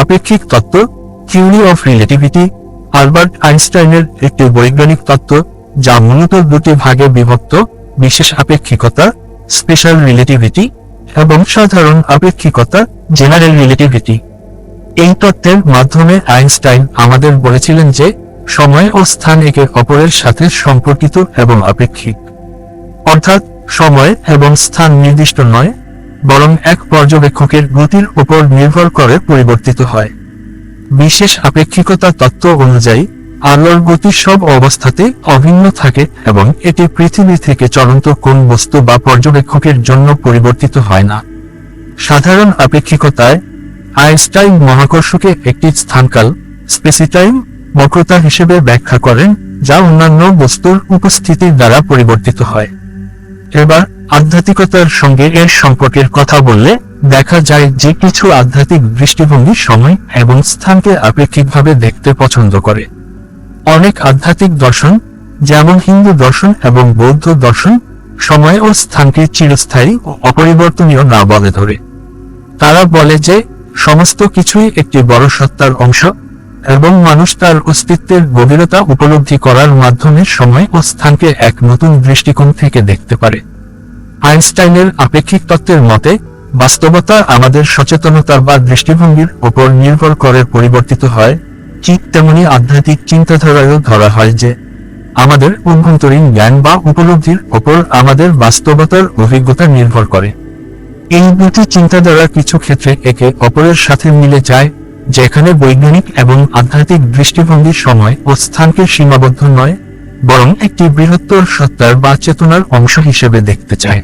আপেক্ষিক তত্ত্ব theory of relativity Albert আইনস্টাইনের একটি বৈজ্ঞানিক তত্ত্ব, যা মূলত দুটি ভাগে বিভক্ত, বিশেষ আপেক্ষিকতা স্পেশাল রিলেটিভিটি এবং সাধারণ আপেক্ষিকতা জেনারেল রিলেটিভিটি এই তত্ত্বের মাধ্যমে আইনস্টাইন আমাদের বলেছিলেন যে, সময় ও স্থান একে অপরের সাথে সম্পর্কিত এবং আপেক্ষিক। অর্থাৎ, সময় এবং স্থান নির্দিষ্ট নয় বরং এক পর্যবেক্ষকের গতির উপর নির্ভর করে পরিবর্তিত হয়। বিশেষ আপেক্ষিকতা তত্ত্ব অনুযায়ী, আলোর গতি সব অবস্থাতে অভিন্ন থাকে এবং এটি পৃথিবী থেকে চলন্ত কোন বস্তু বা পর্যবেক্ষকের জন্য পরিবর্তিত হয় না। সাধারণ আপেক্ষিকতায়, আইনস্টাইন মহাকর্ষকে একটি স্থানকাল, স্পেসিটাইম বক্রতা হিসেবে ব্যাখ্যা করেন, যা অন্যান্য বস্তুর উপস্থিতির দ্বারা পরিবর্তিত হয়। এবার আধ্যাত্মিকতার সঙ্গে এর সম্পর্কের কথা বললে দেখা যায় যে কিছু আধ্যাত্মিক দৃষ্টিভঙ্গি সময় এবং স্থানকে আপেক্ষিকভাবে দেখতে পছন্দ করে। অনেক আধ্যাত্মিক দর্শন, যেমন হিন্দু দর্শন এবং বৌদ্ধ দর্শন, সময় ও স্থানকে চিরস্থায়ী ও অপরিবর্তনীয় না বলে ধরে। তারা বলে যে সমস্ত কিছুই একটি বড় সত্তার অংশ এবং মানুষ তার অস্তিত্বের গভীরতা উপলব্ধি করার মাধ্যমে সময় ও স্থানকে এক নতুন দৃষ্টিকোণ থেকে দেখতে পারে। আইনস্টাইনের আপেক্ষিক তত্ত্বের মতে, বাস্তবতা আমাদের সচেতনতা বা দৃষ্টিভঙ্গির উপর নির্ভর করে পরিবর্তিত হয়। ঠিক তেমনি আধ্যাত্মিক চিন্তাধারায়ও ধরা হয় যে, আমাদের অভ্যন্তরীণ জ্ঞান বা উপলব্ধির ওপর আমাদের বাস্তবতার অভিজ্ঞতা নির্ভর করে। এই দুটি চিন্তাধারা কিছু ক্ষেত্রে একে অপরের সাথে মিলে যায়, যেখানে বৈজ্ঞানিক এবং আধ্যাত্মিক দৃষ্টিভঙ্গির সময় ও স্থানকে সীমাবদ্ধ নয়, বরং একটি বৃহত্তর সত্তার বা চেতনার অংশ হিসেবে দেখতে চায়।